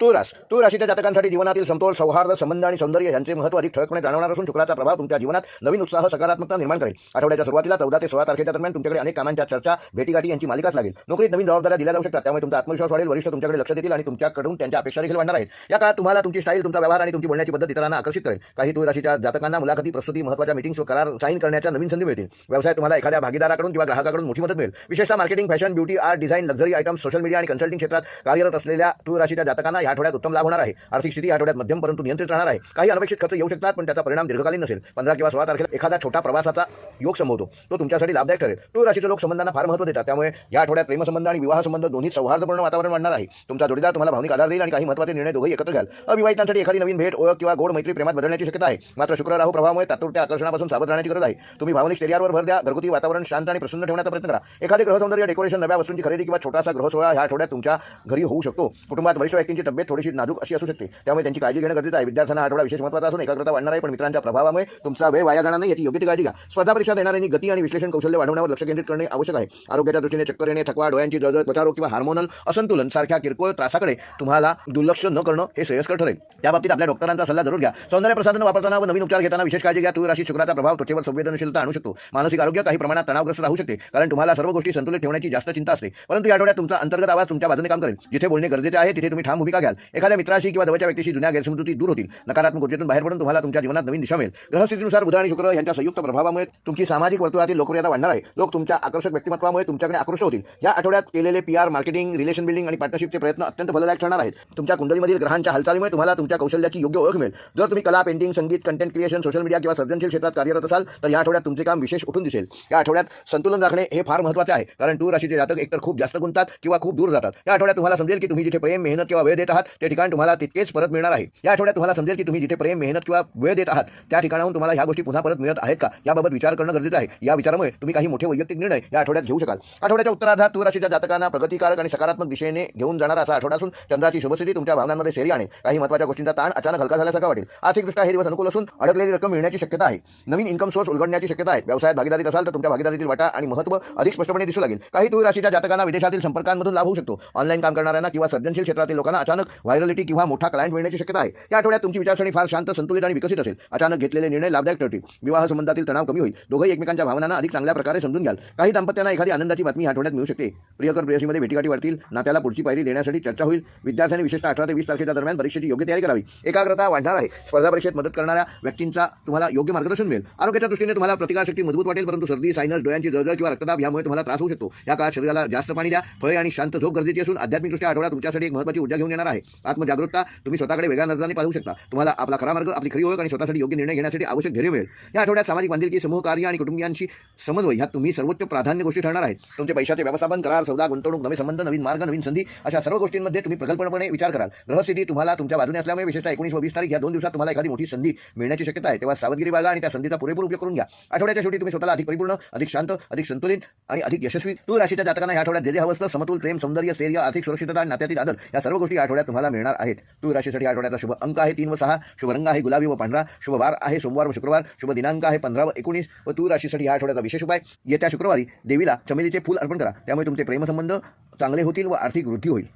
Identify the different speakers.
Speaker 1: तूळ रास राशीच्या जातकांसाठी जीवनातील समतोल सौहार्द संबंध आणि सौंदर्य यांचे महत्त्व अधिक ठळकपणे जाणवणार असून शुक्राचा प्रभाव तुमच्या जीवनात नवीन उत्साह सकारात्मकता निर्माण करेल. आठवड्याच्या सुरुवातीला चौदा ते सोळा तारखेच्या दरम्यान तुमच्याकडे अनेक कामांच्या चर्चा भेटीगाठी यांची मालिकाच लागेल. नोकरीत नवीन जबाबदाऱ्या दिल्या जाऊ शकतात. त्यामुळे तुमचा आत्मविश्वास वाढेल. वरिष्ठ तुमच्याकडे लक्ष देतील आणि तुमच्याकडून त्यांच्या अपेक्षा देखील वाढणार आहेत. या काळात तुम्हाला तुमची स्टाईल तुमचा व्यवहार आणि तुमची बोलण्याची पद्धत इतरांना आकर्षित करेल. काही तूळ राशीच्या जातकांना मुलाखती प्रस्तुती महत्त्वाच्या मीटिंग्स व करार साईन करण्याच्या नवीन संधी मिळतील. व्यवसाय तुम्हाला एखाद्या भागीदाराकडून किंवा ग्राहकाकडून मोठी मदत मिळेल. विशेषतः marketing fashion beauty art design luxury item social media आणि कन्सल्टिंग क्षेत्रात कार्यरत असलेल्या तूळ राशीच्या जातकांना या आठवड्यात उत्तम लाभ होणार आहे. आर्थिक स्थिती या आठवड्यात मध्यम परंतु नियंत्रित राहणार आहे. काही अनपेक्षित खर्च येऊ शकतात पण त्याचा परिणाम दीर्घकालीन नसेल. पंधरा किंवा सोळा तारखेला एखादा छोटा प्रवासाचा योग संभवतो. तो तुमच्यासाठी लाभदायक ठरेल. तो राशीचे लोक संबंधांना फार महत्त्व देतात. त्यामुळे या आठवड्यात प्रेमसंबंध आणि विवाह संबंध दोन्ही सौहार्दपूर्ण वातावरण वाढणार आहे. तुमचा जोडीदार तुम्हाला भावनिक आधार देईल आणि काही महत्त्वाचे निर्णय दोघे एकत्र घ्याल. अविवाहितांसाठी एखादी नवीन भेट ओळख किंवा गोड मैत्री प्रेमात बदलण्याची शक्यता आहे. मात्र शुक्र राहू प्रभावामुळे तात्पुरत्या आकर्षणापासून सावध राहण्याची गरज आहे. तुम्ही भावनिक शरीरावर भर द्या घरगुती वातावरण शांत आणि प्रसन्न ठेवण्याचा प्रयत्न करा. एखादे गृहसौंदर्य डेकोरेशन नव्या वस्तूंची खरेदी किंवा छोटासा गृहसोहळा ह्या आठवड्यात तुमच्या घरी होऊ शकतो. कुटुंबात वरिष्ठ व्यक्तींची तब्येत थोडीशी नाजूक अशी असू शकते. त्यामुळे त्यांची काळजी घेणं गरजेचं आहे. विद्यार्थ्यांना आठवडा विशेष महत्त्वाचा असून एकाग्रता वाढणार आहे पण मित्रांच्या प्रभावामुळे तुमचा वेळ वाया जाणार नाही याची योग्य ती काळजी घ्या. स्पर्धा परीक्षा देणाऱ्यांनी गती आणि विश्लेषण कौशल्य वाढवण्यावर लक्ष केंद्रित करणे आवश्यक आहे. आरोग्याच्या दृष्टीने चक्कर येणे थकवा डोळ्यांची जळजळ त्वचारोग किंवा हार्मोनल असंतुलन सारख्या किरकोळ त्रासाकडे तुम्हाला दुर्लक्ष न करणं हे श्रेयस्कर ठरेल. त्या बाबतीत आपल्या डॉक्टरांचा सल्ला जरूर घ्या. सौंदर्य प्रसाधन वापरताना व नवीन उपचार घेताना विशेष काळजी घ्या. तूळ राशी शुक्राचा प्रभाव त्वचेवर संवेदनशीलता आणू शकतो. मानसिक आरोग्य काही प्रमाणात तणावग्रस्त राहू शकते कारण तुम्हाला सर्व गोष्टी संतुलित ठेवण्याची जास्त चिंता असते. परंतु या आठवड्यात तुमचा अंतर्गत आवाज तुमच्या बाजूने काम करेल. जिथे बोलणे गरजेचे आहे तिथे तुम्ही ठाम भूमिका घ्याल एखाद्या मित्राशी किंवा जवळच्या व्यक्तीशी जुन्या गैरसमजुती दूर होतील. नकारात्मक ऊर्जेतून बाहेर पडून तुम्हाला तुमच्या जीवनात नवीन दिशा मिळेल. ग्रहस्थितीनुसार बुध आणि शुक्र यांच्या संयुक्त प्रभावामुळे तुमची सामाजिक वर्तुळातील लोकप्रियता वाढणार आहे. लोक तुमच्या आकर्षक व्यक्तिमत्वामुळे तुमच्याकडे आकृष्ट होतील. या आठवड्यात केलेले P R marketing relation building आणि पार्टनरशिपचे प्रयत्न अत्यंत फलदायक ठरणार आहेत. तुमच्या कुंडलीमधील ग्रहांच्या हालचालीमुळे तुम्हाला तुमच्या कौशल्याची योग्य ओळख मिळेल. जर तुम्ही कला पेंटिंग संगीत कंटेंट क्रिएशन सोशल मीडिया किंवा सर्जनशील क्षेत्रात कार्यरत असाल तर या आठवड्यात तुमचे काम विशेष उठून दिसेल. या आठवड्यात संतुलन राखणे हे फार महत्त्वाचे आहे. कारण टूर राशीचे जातक एकतर खूप जास्त गुंतात किंवा खूप दूर जातात. या आठवड्यात तुम्हाला समजेल की तुम्ही जिथे प्रेम मेहनत किंवा वेळ देत आहात ते ठिकाण तुम्हाला तितकेच परत मिळणार आहे. या आठवड्यात तुम्हाला समजेल की तुम्ही जिथे प्रेम मेहनत किंवा वेळ देत आहात त्या ठिकाणाहून तुम्हाला ह्या गोष्टी पुन्हा परत मिळत आहेत का? याबाबत विचार करणं गरजेचं आहे. या विचारामुळे तुम्ही काही मोठे वैयक्तिक निर्णय या आठवड्यात घेऊ शकाल. आठवड्याच्या उत्तरार्धात तूर राशीच्या जातकांना प्रगतिकारक आणि सकारात्मक दिशेने घेऊन जाणारा असा आठवडा असून चंद्राची शुभस्थिती तुमच्या भावनांमध्ये शेरी आणेल. काही महत्त्वाच्या गोष्टींचा ताण अचानक हलका झाल्यासारखा वाटेल. आर्थिकदृष्ट्या हे दिवस अनुकूल असून अडकलेली रक्कम मिळण्याची शक्यता आहे. नवीन इन्कम सोर्स उलगडण्याची शक्यता आहे. व्यवसायात भागीदारीत असाल तर तुमच्या भागीदारीतील वाटा आणि महत्त्व अधिक स्पष्टपणे दिसू लागेल. काही तूळ राशीच्या जातकांना विदेशातील संपर्कांमधून लाभ होऊ शकतो. ऑनलाईन काम करणाऱ्यांना किंवा सर्जनशील क्षेत्रातील लोकांना अचानक व्हायरलिटी किंवा मोठा क्लायंट मिळण्याची शक्यता आहे. या आठवड्यात तुमची विचारसरणी फार शांत संतुलित आणि विकसित असेल. अचानक घेतलेले निर्णय लाभदायक ठरतील. विवाह संबंधातील तणाव कमी होईल. दोघंही एकमेकांच्या भावनांना अधिक चांगल्या प्रकारे समजून घ्याल. काही दाम्पत्यांना एखादी आनंदाची बातमी आठवड्यात मिळू शकते. प्रियकर प्रेयसीमध्ये भेटीगाठी वाढतील. नात्याला पुढची पायरी देण्यासाठी चर्चा होईल. विद्यार्थ्यांनी विशेषतः अठरा ते वीस तारखेच्या दरम्यान परीक्षेची योग्य तयारी करावी. एकाग्रता वाढणार आहे. स्पर्धा परीक्षेत मदत करणाऱ्या व्यक्तींचा तुम्हाला योग्य मार्गदर्शन मिळेल. आरोग्याच्या दृष्टीने तुम्हाला प्रतिकारशक्ती मजबूत वाटेल परंतु सर्दी सायनस डोळ्यांची जळजळ किंवा रक्तदाब यामुळे तुम्हाला त्रास होऊ शकतो. या काळात शरीराला जास्त पाणी द्या. फळे आणि शांत झोप गरजेची असून आध्यात्मिकदृष्ट्या आठवडा तुमच्यासाठी एक महत्त्वाची ऊर्जा घेऊन येणार आहे. आत्मजागरूकता तुम्ही स्वतःकडे वेगळ्या नजराने पाहू शकता. तुम्हाला आपला खरा मार्ग आपली खरी ओळख आणि स्वतःसाठी योग्य निर्णय घेण्यासाठी आवश्यक धैर्य मिळेल. या आठवड्यात सामाजिक बांधिलकी समूह कार्य आणि कुटुंबियांशी समन्वय ह्या तुम्ही सर्वोच्च प्राधान्य गोष्टी ठरणार आहेत. तुमचे पैशाचे व्यवस्थापन करार सौदा गुंतवणूक नवे संबंध नवीन मार्ग नवीन संधी अशा सर्व गोष्टींमध्ये तुम्ही प्रकल्पपणे विचार कराल. ग्रहस्थिती तुम्हाला तुमच्या बाजूने असल्यामुळे विशेषतः एकोणीस व वीस तारीख या दोन दिवसात तुम्हाला एखादी मोठी संधी मिळण्याची शक्यता आहे. तेव्हा सावधगिरी बाळगा आणि त्या संधीचा पुरेपूर उपयोग करून घ्या. आठवड्याच्या शेवटी तुम्ही स्वतःला अधिक परिपूर्ण अधिक शांत अधिक संतुलित आणि अधिक यशस्वी तू राशीच्या जातकांना या आठवड्यात जे जे हवं असतं. समतोल प्रेम सौंदर्य स्थैर्य आर्थिक सुरक्षितता आणि नात्यातील आदर या सर्व गोष्टी या आठवड्यात तुम्हाला मिळणार आहेत. तूळ राशीसाठी आठवड्याचा शुभ अंक आहे तीन व सहा. शुभ रंग आहे गुलाबी व पांढरा. शुभ वार आहे सोमवार व शुक्रवार. शुभ दिनांक आहे पंधरा व एकोणीस व तूळ राशीसाठी या आठवड्याचा विशेष उपाय. येत्या शुक्रवारी देवीला चमेलीचे फूल अर्पण करा. त्यामुळे तुमचे प्रेमसंबंध चांगले होतील व आर्थिक वृद्धी होईल.